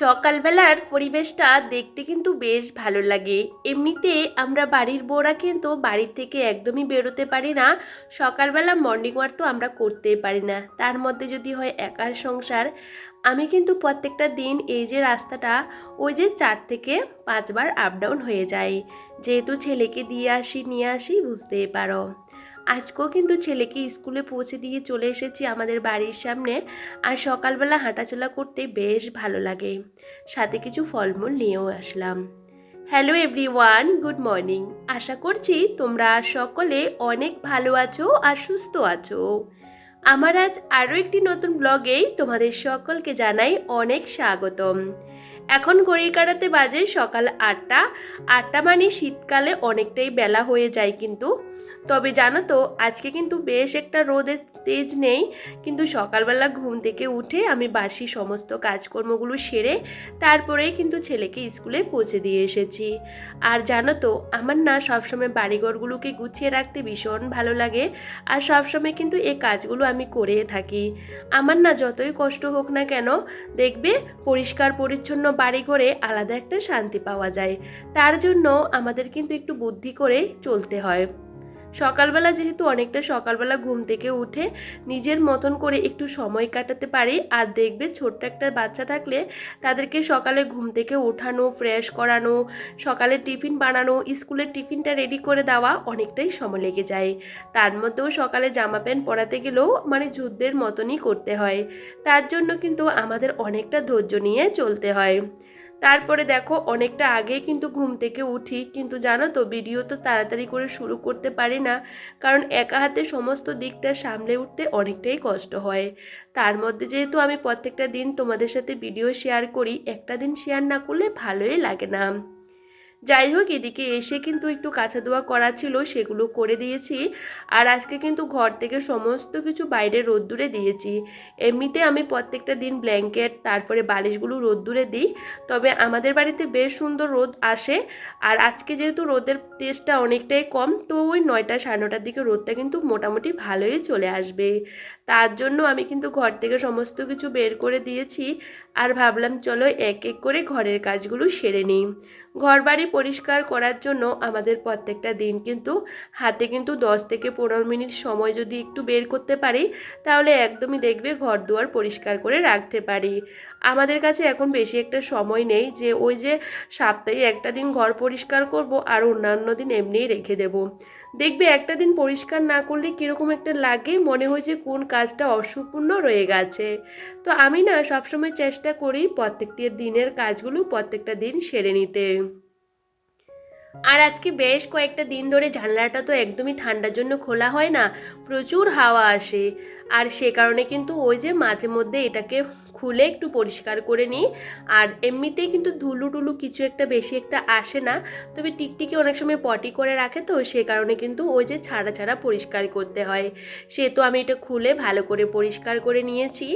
সকালবেলার পরিবেশটা দেখতে কিন্তু বেশ ভালো লাগে। এমনিতে আমরা বাড়ির বউরা কিন্তু বাড়ির থেকে একদমই বেরোতে পারি না। সকালবেলা মর্নিং ওয়াক তো আমরা করতেই পারি না। তার মধ্যে যদি হয় একার সংসার। আমি কিন্তু প্রত্যেকটা দিন এই যে রাস্তাটা, ওই যে চার থেকে পাঁচবার আপ ডাউন হয়ে যায় যেহেতু ছেলেকে দিয়ে আসি, নিয়ে আসি, বুঝতেই পারো। আজকেও কিন্তু ছেলেকে স্কুলে পৌঁছে দিয়ে চলে এসেছি আমাদের বাড়ির সামনে। আর সকালবেলা হাঁটাচলা করতে বেশ ভালো লাগে। সাথে কিছু ফলমূল নিয়েও আসলাম। হ্যালো এভরিওয়ান গুড মর্নিং আশা করছি তোমরা সকলে অনেক ভালো আছো আর সুস্থ আছো। আমার আজ আরও একটি নতুন ব্লগেই তোমাদের সকলকে জানাই অনেক স্বাগতম। এখন ঘড়ির কাটাতে বাজে সকাল আটটা। আটটা মানে শীতকালে অনেকটাই বেলা হয়ে যায় কিন্তু। তবে জানো তো, আজকে কিন্তু বেশ একটা রোদের তেজ নেই, কিন্তু সকালবেলা ঘুম থেকে উঠে আমি বাসি সমস্ত কাজকর্মগুলো সেরে তারপরেই কিন্তু ছেলেকে স্কুলে পৌঁছে দিয়ে এসেছি। আর জানো তো, আমার না সবসময় বাড়িঘরগুলোকে গুছিয়ে রাখতে ভীষণ ভালো লাগে, আর সবসময় কিন্তু এই কাজগুলো আমি করে থাকি। আমার না যতই কষ্ট হোক না কেন, দেখবে পরিষ্কার পরিচ্ছন্ন বাড়িঘরে আলাদা একটা শান্তি পাওয়া যায়। তার জন্য আমাদের কিন্তু একটু বুদ্ধি করে চলতে হয়। সকালবেলা যেহেতু অনেকটা সকালবেলা ঘুম থেকে উঠে নিজের মতন করে একটু সময় কাটাতে পারি, আর দেখবে ছোট্ট একটা বাচ্চা থাকলে তাদেরকে সকালে ঘুম থেকে ওঠানো ফ্রেশ করানো, সকালে টিফিন বানানো, স্কুলের টিফিনটা রেডি করে দেওয়া অনেকটাই সময় লেগে যায়। তার মধ্যেও সকালে জামা প্যান্ট পরাতে গেলেও মানে যুদ্ধের মতনই করতে হয়। তার জন্য কিন্তু আমাদের অনেকটা ধৈর্য নিয়ে চলতে হয়। তারপরে দেখো অনেকটা আগে কিন্তু ঘুম থেকে উঠি। কিন্তু জানো তো ভিডিও তো তাড়াতাড়ি করে শুরু করতে পারি না। কারণ একা হাতে সমস্ত দিকটা সামলে উঠতে অনেকটাই কষ্ট হয়। তার মধ্যে যেহেতু আমি প্রত্যেকটা দিন তোমাদের সাথে ভিডিও শেয়ার করি, একটা দিন শেয়ার না করলে ভালোই লাগে না। যাই হোক, এদিকে এসে কিন্তু একটু কাছা ধোয়া করা ছিল, সেগুলো করে দিয়েছি। আর আজকে কিন্তু ঘর থেকে সমস্ত কিছু বাইরে রোদ্দুরে দিয়েছি। এমনিতে আমি প্রত্যেকটা দিন ব্ল্যাঙ্কেট, তারপরে বালিশগুলো রোদ্দুরে দিই। তবে আমাদের বাড়িতে বেশ সুন্দর রোদ আসে। আর আজকে যেহেতু রোদের তেজটা অনেকটাই কম, তো ওই নয়টা সাড়ে নটার দিকে রোদটা কিন্তু মোটামুটি ভালোই চলে আসবে। তার জন্য আমি কিন্তু ঘর থেকে সমস্ত কিছু বের করে দিয়েছি। আর ভাবলাম, চলো এক এক করে ঘরের কাজগুলো সেরে নিই। ঘর বাড়ি পরিষ্কার করার জন্য আমাদের প্রত্যেকটা দিন কিন্তু, হাতে কিন্তু দশ থেকে পনেরো মিনিট সময় যদি একটু বের করতে পারি, তাহলে একদমই দেখবে ঘর দুয়ার পরিষ্কার করে রাখতে পারি। আমাদের কাছে এখন বেশি একটা সময় নেই যে, ওই যে সপ্তাহে একটা দিন ঘর পরিষ্কার করব আর অন্যান্য দিন এমনিই রেখে দেব। দেখবে একটা দিন পরিষ্কার না করলে কীরকম একটা লাগে, মনে হয় যে কোন কাজটা অসম্পূর্ণ রয়ে গেছে। তো আমি না সবসময় চেষ্টা করি প্রত্যেকটি দিনের কাজগুলো প্রত্যেকটা দিন সেরে নিতে। আর আজকে বেশ কয়েকটা দিন ধরে জানলাটা তো একদমই ঠান্ডার জন্য খোলা হয় না, প্রচুর হাওয়া আসে। আর সে কারণে কিন্তু ওই যে মাঝে মধ্যে এটাকে খুলে একটু পরিষ্কার করে নিই। আর এমনিতেই কিন্তু ধুলু টুলু কিছু একটা বেশি একটা আসে না। তবে টিকটিকি অনেক সময় পটি করে রাখে তো, সে কারণে কিন্তু ওই যে ছাড়া ছাড়া পরিষ্কার করতে হয়। সে তো আমি এটা খুলে ভালো করে পরিষ্কার করে নিয়েছি।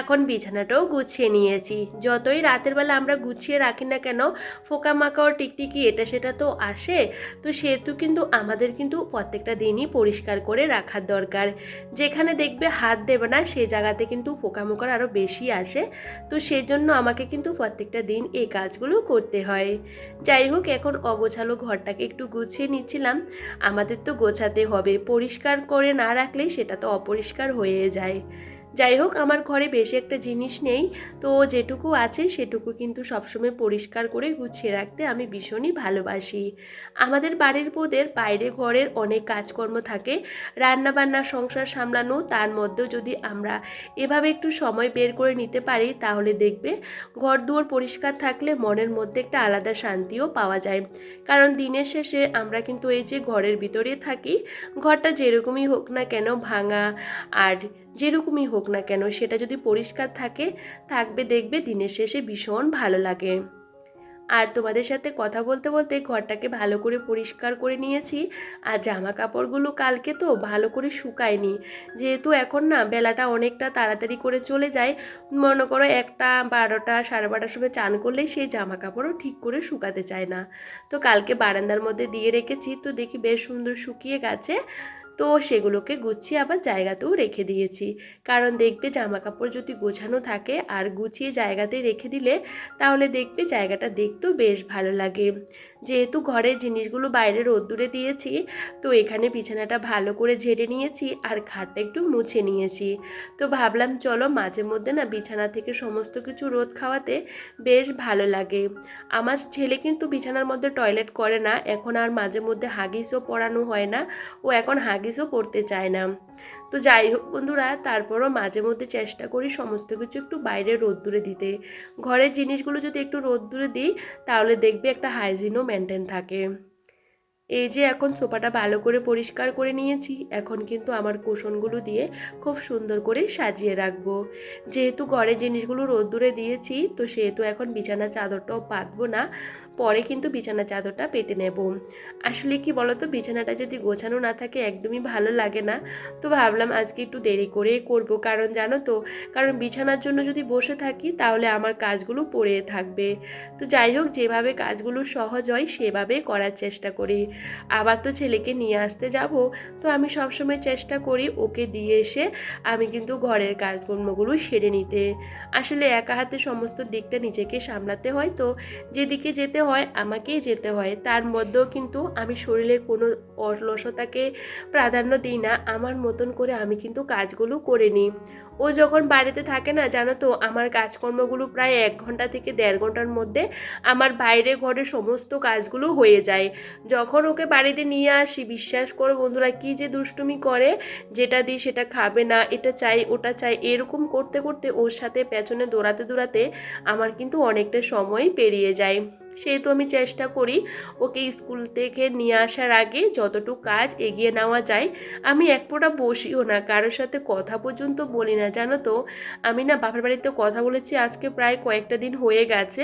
এখন বিছানাটাও গুছিয়ে নিয়েছি। যতই রাতের বেলা আমরা গুছিয়ে রাখি না কেন ফোকামাকাও টিকটিকি এটা সেটা তো আসে। তো সেহেতু কিন্তু আমাদের কিন্তু প্রত্যেকটা দিনই পরিষ্কার করে রাখার দরকার। যেখানে দেখবে হাত দেবে না সেই জায়গাতে কিন্তু পোকামাকড় আরও বেশি আসে। তো সেই জন্য আমাকে কিন্তু প্রত্যেকটা দিন এই কাজগুলো করতে হয়। যাই হোক, এখন অগোছালো ঘরটাকে একটু গুছিয়ে নিচ্ছিলাম। আমাদের তো গোছাতে হবে। পরিষ্কার করে না রাখলেই সেটা তো অপরিষ্কার হয়ে যায়। যাই হোক, আমার ঘরে বেশি একটা জিনিস নেই, তো যেটুকু আছে সেটুকু কিন্তু সবসময় পরিষ্কার করে গুছিয়ে রাখতে আমি ভীষণই ভালোবাসি। আমাদের বাড়ির বোদের বাইরে ঘরের অনেক কাজকর্ম থাকে রান্না বান্না সংসার সামলানো, তার মধ্যেও যদি আমরা এভাবে একটু সময় বের করে নিতে পারি, তাহলে দেখবে ঘর দুয়ার পরিষ্কার থাকলে মনের মধ্যে একটা আলাদা শান্তিও পাওয়া যায়। কারণ দিনের শেষে আমরা কিন্তু এই যে ঘরের ভিতরে থাকি, ঘরটা যেরকমই হোক না কেন ভাঙা আর যেরকমই হোক না কেন, সেটা যদি পরিষ্কার থাকে, থাকবে, দেখবে, দিনের শেষে ভীষণ ভালো লাগে। আর তোমাদের সাথে কথা বলতে বলতে ঘরটাকে ভালো করে পরিষ্কার করে নিয়েছি। আর জামা কাপড়গুলো কালকে তো ভালো করে শুকায়নি। যেহেতু এখন না বেলাটা অনেকটা তাড়াতাড়ি করে চলে যায়, মনে করো একটা বারোটা, সাড়ে বারোটার সময় চান করলেই সেই জামা কাপড়ও ঠিক করে শুকাতে চায় না। তো কালকে বারান্দার মধ্যে দিয়ে রেখেছি, তো দেখি বেশ সুন্দর শুকিয়ে গেছে। তো সেগুলোকে গুছিয়ে আবার জায়গাতেও রেখে দিয়েছি। কারণ দেখবে জামা কাপড় যদি গোছানো থাকে আর গুছিয়ে জায়গাতে রেখে দিলে, তাহলে দেখবে জায়গাটা দেখতেও বেশ ভালো লাগে। যেহেতু ঘরের জিনিসগুলো বাইরে রোদ্দুরে দিয়েছি, তো এখানে বিছানাটা ভালো করে ঝেড়ে নিয়েছি আর খাটটা একটু মুছে নিয়েছি। তো ভাবলাম চলো মাঝে মধ্যে না বিছানা থেকে সমস্ত কিছু রোদ খাওয়াতে বেশ ভালো লাগে। আমার ছেলে কিন্তু বিছানার মধ্যে টয়লেট করে না, এখন আর মাঝে মধ্যে হাগিসও পরানো হয় না, ও এখন হাগিসও পড়তে চায় না। তো যাই হোক বন্ধুরা, তারপরও মাঝে মধ্যে চেষ্টা করি সমস্ত কিছু একটু বাইরে রোদ্দুরে দিতে। ঘরের জিনিসগুলো যদি একটু রোদ্দুরে দিই, তাহলে দেখবে একটা হাইজিনও মেনটেন থাকে। এই যে এখন সোফাটা ভালো করে পরিষ্কার করে নিয়েছি, এখন কিন্তু আমার কুশনগুলো দিয়ে খুব সুন্দর করে সাজিয়ে রাখব। যেহেতু ঘরের জিনিসগুলো রোদ্দুরে দিয়েছি, তো সেহেতু এখন বিছানা চাদরটাও পাতবো না। পরে কিন্তু বিছানা চাদরটা পেতে নেব। আসলে কি বলতো, বিছানাটা যদি গোছানো না থাকে একদমই ভালো লাগে না। তো ভাবলাম আজকে একটু দেরি করে করব। কারণ জানো তো, কারণ বিছানার জন্য যদি বসে থাকি তাহলে আমার কাজগুলো পড়ে থাকবে। তো যাই হোক, যেভাবে কাজগুলো সহজ হয় সেভাবে করার চেষ্টা করি। আবার তো ছেলেকে নিয়ে আসতে যাব, তো আমি সবসময় চেষ্টা করি ওকে দিয়ে এসে আমি কিন্তু ঘরের কাজকর্মগুলো সেরে নিতে। আসলে একা হাতে সমস্ত দিকটা নিজেকে সামলাতে হয় তো, যেদিকে যেতে হয়, আমাকেই যেতে হয়। তার মধ্যেও কিন্তু আমি শরীরে কোনো অলসতাকে প্রাধান্য দিই না। আমার মতন করে আমি কিন্তু কাজগুলো করে নিই। ও যখন বাড়িতে থাকে না, জানো তো, আমার কাজকর্মগুলো প্রায় এক ঘণ্টা থেকে দেড় ঘণ্টার মধ্যে আমার বাইরে ঘরে সমস্ত কাজগুলো হয়ে যায়। যখন ওকে বাড়িতে নিয়ে আসি, বিশ্বাস করো বন্ধুরা, কি যে দুষ্টুমি করে, যেটা দিই সেটা খাবে না, এটা চাই, ওটা চাই, এরকম করতে করতে ওর সাথে পেছনে দৌড়াতে দৌড়াতে আমার কিন্তু অনেকটা সময় পেরিয়ে যায়। সেহেতু আমি চেষ্টা করি ওকে স্কুল থেকে নিয়ে আসার আগে যতটুকু কাজ এগিয়ে নেওয়া যায়। আমি এক ফোঁটা বসিও না, কারোর সাথে কথা পর্যন্ত বলি না। জানো তো, আমি না বাপের বাড়িতে কথা বলেছি, আজকে প্রায় কয়েকটা দিন হয়ে গেছে।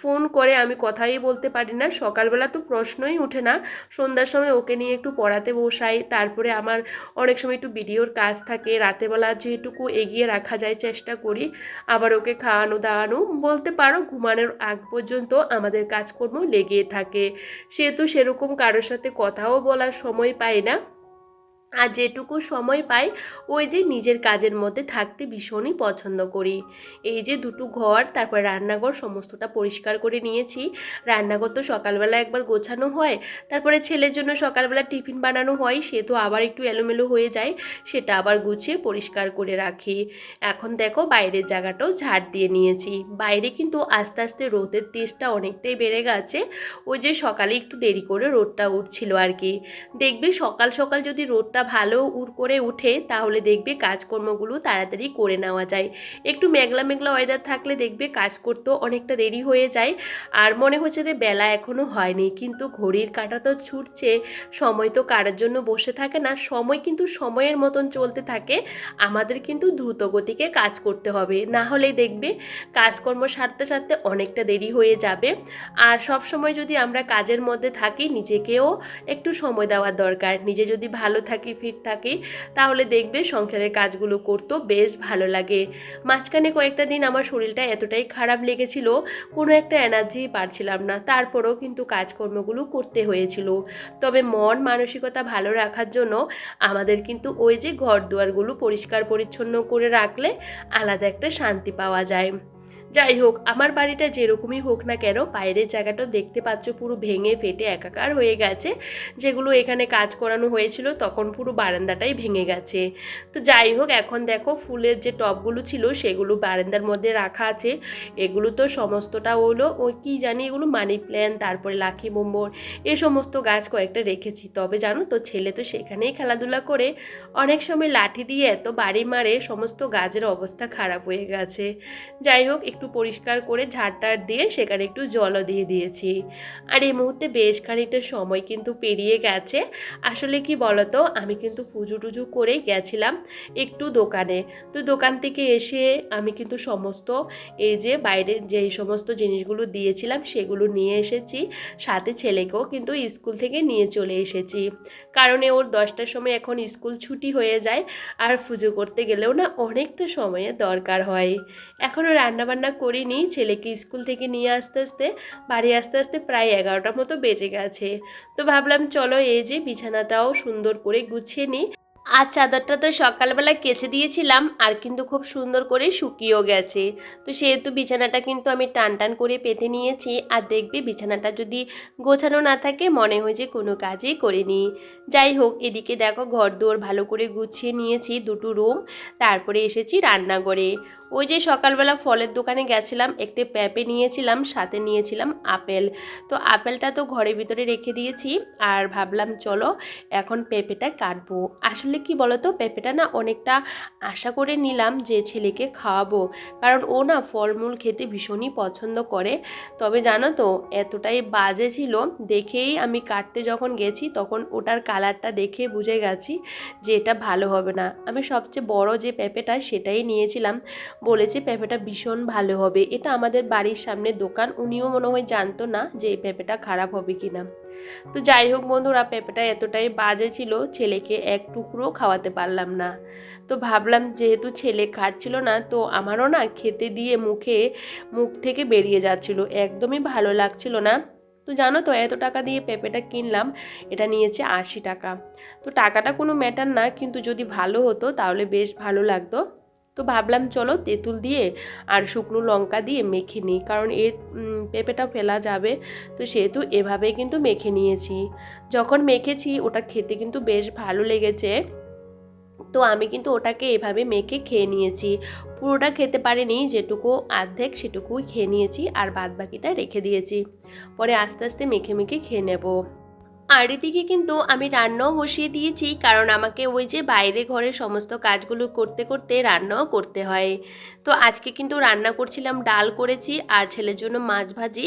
ফোন করে আমি কথাই বলতে পারি না, সকালবেলা তো প্রশ্নই ওঠে না। সন্ধ্যার সময় ওকে নিয়ে একটু পড়াতে বসাই, তারপরে আমার অনেক সময় একটু ভিডিওর কাজ থাকে, রাতেবেলা যেটুকু এগিয়ে রাখা যায় চেষ্টা করি। আবার ওকে খাওয়ানো দাওয়ানো, বলতে পারো ঘুমানোর আগ পর্যন্ত আমাদের কাজকর্ম লেগে থাকে। সে তো সেরকম কারোর সাথে কথাও বলার সময় পায় না। আর যেটুকু সময় পাই, ওই যে নিজের কাজের মধ্যে থাকতে ভীষণই পছন্দ করি। এই যে দুটো ঘর, তারপর রান্নাঘর সমস্তটা পরিষ্কার করে নিয়েছি। রান্নাঘর তো সকালবেলা একবার গোছানো হয়, তারপরে ছেলের জন্য সকালবেলা টিফিন বানানো হয়, সে তো আবার একটু এলোমেলো হয়ে যায়, সেটা আবার গুছিয়ে পরিষ্কার করে রাখি। এখন দেখো বাইরের জায়গাটাও ঝাড় দিয়ে নিয়েছি। বাইরে কিন্তু আস্তে আস্তে রোদের তেজটা অনেকটাই বেড়ে গেছে, ওই যে সকালে একটু দেরি করে রোদটা উঠছিল আর কি। দেখবে সকাল সকাল যদি রোদটা ভালো উড় করে উঠে তাহলে দেখবে কাজকর্মগুলো তাড়াতাড়ি করে নেওয়া যায়। একটু মেঘলা মেঘলা ওয়েদার থাকলে দেখবে কাজ করতেও অনেকটা দেরি হয়ে যায়। আর মনে হচ্ছে যে বেলা এখনও হয়নি, কিন্তু ঘড়ির কাঁটা তো ছুটছে, সময় তো কারোর জন্য বসে থাকে না, সময় কিন্তু সময়ের মতন চলতে থাকে, আমাদের কিন্তু দ্রুত গতিকে কাজ করতে হবে। না হলে দেখবে কাজকর্ম সারতে সারতে অনেকটা দেরি হয়ে যাবে। আর সব সময় যদি আমরা কাজের মধ্যে থাকি, নিজেকেও একটু সময় দেওয়ার দরকার। নিজে যদি ভালো থাকি ফিট থাকি, তাহলে দেখবে সংসারের কাজগুলো করতেও বেশ ভালো লাগে। মাঝখানে কয়েকটা দিন আমার শরীরটা এতটাই খারাপ লেগেছিল, কোনো একটা এনার্জি পারছিলাম না। তারপরেও কিন্তু কাজকর্মগুলো করতে হয়েছিল। তবে মন মানসিকতা ভালো রাখার জন্য আমাদের কিন্তু ওই যে ঘর দুয়ারগুলো পরিষ্কার পরিচ্ছন্ন করে রাখলে আলাদা একটা শান্তি পাওয়া যায়। যাই হোক, আমার বাড়িটা যেরকমই হোক না কেন, বাইরের জায়গাটা দেখতে পাচ্ছ, পুরো ভেঙে ফেটে একাকার হয়ে গেছে। যেগুলো এখানে কাজ করানো হয়েছিল, তখন পুরো বারান্দাটাই ভেঙে গেছে। তো যাই হোক, এখন দেখো, ফুলের যে টবগুলো ছিল, সেগুলো বারান্দার মধ্যে রাখা আছে। এগুলো তো সমস্তটা হলো ওই কী জানি, এগুলো মানি প্ল্যান্ট তারপরে লাকি বোম্বর এ সমস্ত গাছ কয়েকটা রেখেছি। তবে জানো তো, ছেলে তো সেখানেই খেলাধুলা করে। অনেক সময় লাঠি দিয়ে এত বাড়ি মারে, সমস্ত গাছের অবস্থা খারাপ হয়ে গেছে। যাই হোক একটু পরিষ্কার করে ঝাড়টার দিয়ে সেখানে একটু জলও দিয়ে দিয়েছি। আর এই মুহূর্তে বেশ খানিকটা সময় কিন্তু পেরিয়ে গেছে। আসলে কি বলতো, আমি কিন্তু পুজো টুজো করে গেছিলাম একটু দোকানে। তো দোকান থেকে এসে আমি কিন্তু সমস্ত এই যে বাইরে যেই সমস্ত জিনিসগুলো দিয়েছিলাম সেগুলো নিয়ে এসেছি। সাথে ছেলেকেও কিন্তু স্কুল থেকে নিয়ে চলে এসেছি। কারণে ওর দশটার সময় এখন স্কুল ছুটি হয়ে যায়। আর পুজো করতে গেলেও না অনেকটা সময়ের দরকার হয়। এখনও রান্নাবান্না করিনি, ছেলেকে স্কুল থেকে নিয়ে আসতে আসতে বাড়ি আসতে আসতে প্রায় এগারোটার মতো বেজে গেছে। তো ভাবলাম চলো এই যে বিছানাটাও সুন্দর করে গুছিয়ে নিই। আর চাদরটা তো সকালবেলা কেচে দিয়েছিলাম, আর কিন্তু খুব সুন্দর করে শুকিয়েও গেছে। তো সেহেতু বিছানাটা কিন্তু আমি টান টান করে পেতে নিয়েছি, আর দেখবে বিছানাটা যদি গোছানো না থাকে মনে হয় যে কোনো কাজই করিনি যাই হোক, এদিকে দেখো ঘর দুয়ার ভালো করে গুছিয়ে নিয়েছি, দুটো রুম, তারপরে এসেছি রান্নাঘরে। ওই যে সকালবেলা ফলের দোকানে গেছিলাম, একটি পেঁপে নিয়েছিলাম, সাথে নিয়েছিলাম আপেল। তো আপেলটা তো ঘরের ভিতরে রেখে দিয়েছি আর ভাবলাম চলো এখন পেঁপেটা কাটবো। আসলে কি বলতো, পেঁপেটা না অনেকটা আশা করে নিলাম যে ছেলেকে খাওয়াবো, কারণ ও না ফলমূল খেতে ভীষণই পছন্দ করে। তবে জানো তো, এতটাই বাজে ছিল, দেখেই আমি কাটতে যখন গেছি তখন ওটার কালারটা দেখে বুঝে গেছি যে এটা ভালো হবে না। আমি সবচেয়ে বড় যে পেঁপেটা সেটাই নিয়েছিলাম। বলেছে, পেঁপেটা ভীষণ ভালো হবে। এটা আমাদের বাড়ির সামনে দোকান। উনিও মনে হয় জানতো না যে এই পেঁপেটা খারাপ হবে কিনা। তো যাই হোক বন্ধুরা, পেঁপেটা এতটাই বাজে ছিল, ছেলেকে এক টুকরো খাওয়াতে পারলাম না। তো ভাবলাম যেহেতু ছেলে খাচ্ছিল না, তো আমারও না খেতে দিয়ে মুখে মুখ থেকে বেরিয়ে যাচ্ছিল। একদমই ভালো লাগছিল না। তো জানো তো, এত টাকা দিয়ে পেঁপেটা কিনলাম, এটা নিয়েছে আশি টাকা। তো টাকাটা কোনো ম্যাটার না, কিন্তু যদি ভালো হতো তাহলে বেশ ভালো লাগতো। তো ভাবলাম চলো তেঁতুল দিয়ে আর শুকনো লঙ্কা দিয়ে মেখে নিই। কারণ এর পেঁপেটা ফেলা যাবে। তো সেহেতু এভাবেই কিন্তু মেখে নিয়েছি। যখন মেখেছি, ওটা খেতে কিন্তু বেশ ভালো লেগেছে। তো আমি কিন্তু ওটাকে এভাবে মেখে খেয়ে নিয়েছি। পুরোটা খেতে পারিনি, যেটুকু অর্ধেক সেটুকুই খেয়ে নিয়েছি আর বাদ বাকিটা রেখে দিয়েছি। পরে আস্তে আস্তে মেখে মেখে খেয়ে নেব। আর এদিকে কিন্তু আমি রান্নাও বসিয়ে দিয়েছি, কারণ আমাকে ওই যে বাইরে ঘরের সমস্ত কাজগুলো করতে করতে রান্নাও করতে হয়। তো আজকে কিন্তু রান্না করছিলাম, ডাল করেছি আর ছেলের জন্য মাছ ভাজি।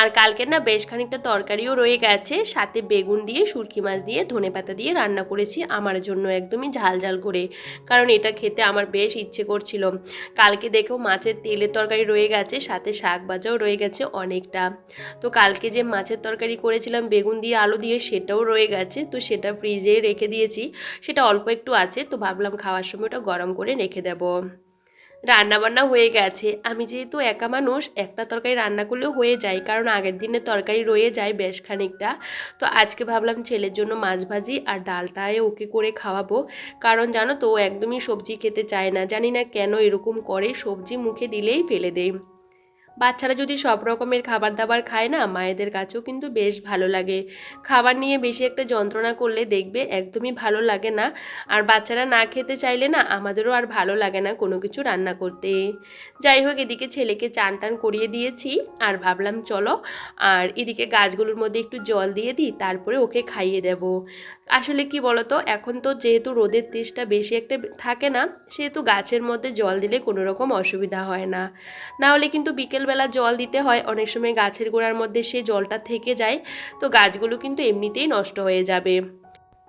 আর কালকে না বেশ খানিকটা তরকারিও রয়ে গেছে, সাথে বেগুন দিয়ে সুরকি মাছ দিয়ে ধনেপাতা দিয়ে রান্না করেছি আমার জন্য একদমই ঝাল ঝাল করে, কারণ এটা খেতে আমার বেশ ইচ্ছে করছিল। কালকে দেখেও মাছের তেলের তরকারি রয়ে গেছে, সাথে শাক ভাজাও রয়ে গেছে অনেকটা। তো কালকে যে মাছের তরকারি করেছিলাম, বেগুন দিয়ে, আলু দিয়ে সেটাও রয়ে গেছে। তো সেটা ফ্রিজে রেখে দিয়েছি। সেটা অল্প একটু আছে, তো ভাবলাম খাওয়ার সময় ওটা গরম করে রেখে দেবো। রান্না বান্না হয়ে গেছে। আমি যেহেতু একা মানুষ, একটা তরকারি রান্না করলেও হয়ে যায়, কারণ আগের দিনের তরকারি রয়ে যায় বেশ খানিকটা। তো আজকে ভাবলাম ছেলের জন্য মাছ ভাজি আর ডালটায় ওকে করে খাওয়াবো। কারণ জানো তো, ও একদমই সবজি খেতে চায় না। জানি না কেন এরকম করে সবজি মুখে দিলেই ফেলে দেয়। বাচ্চারা যদি সব রকমের খাবার দাবার খায় না, মায়েদের কাছেও কিন্তু বেশ ভালো লাগে। খাবার নিয়ে বেশি একটা যন্ত্রণা করলে দেখবে একদমই ভালো লাগে না। আর বাচ্চারা না খেতে চাইলে না, আমাদেরও আর ভালো লাগে না কোনো কিছু রান্না করতে। যাই হোক, এদিকে ছেলেকে চান টান করিয়ে দিয়েছি আর ভাবলাম চলো, আর এদিকে গাছগুলোর মধ্যে একটু জল দিয়ে দিই, তারপরে ওকে খাইয়ে দেব। আসলে কি বলতো? এখন তো যেহেতু রোদের তেজটা বেশি একটা থাকে না, সেহেতু গাছের মধ্যে জল দিলে কোনো রকম অসুবিধা হয় না। না হলে কিন্তু বিকেলবেলা জল দিতে হয়, অনেক সময় গাছের গোড়ার মধ্যে সে জলটা থেকে যায়, তো গাছগুলো কিন্তু এমনিতেই নষ্ট হয়ে যাবে।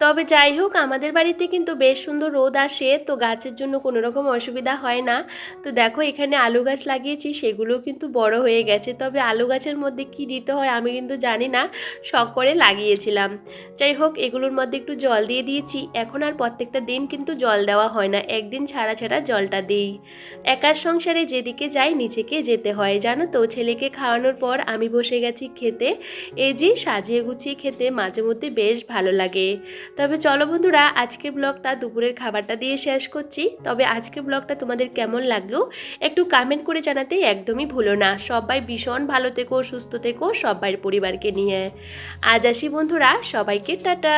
তবে যাই হোক, আমাদের বাড়িতে কিন্তু বেশ সুন্দর রোদ আসে, তো গাছের জন্য কোনো রকম অসুবিধা হয় না। তো দেখো, এখানে আলু গাছ লাগিয়েছি সেগুলো কিন্তু বড় হয়ে গেছে। তবে আলু গাছের মধ্যে কি দিতে হয় আমি কিন্তু জানি না, শখ করে লাগিয়েছিলাম। যাই হোক, এগুলোর মধ্যে একটু জল দিয়ে দিয়েছি। এখন আর প্রত্যেকটা দিন কিন্তু জল দেওয়া হয় না, একদিন ছাড়া ছাড়া জলটা দিই। একার সংসারে যেদিকে যাই, নিচেকে যেতে হয়। জানো তো, ছেলেকে খাওয়ানোর পর আমি বসে গেছি খেতে। এই যে সাজিয়ে গুছিয়ে খেতে মাঝে মধ্যে বেশ ভালো লাগে। তবে চলো বন্ধুরা, আজকের ব্লগটা দুপুরের খাবারটা দিয়ে শেষ করছি। তবে আজকের ব্লগটা তোমাদের কেমন লাগল একটু কমেন্ট করে জানাতে একদমই ভুলো না। সবাই ভীষণ ভালো থেকো, সুস্থ থেকো সবাই পরিবারকে নিয়ে। আজ আসি বন্ধুরা, সবাইকে টাটা।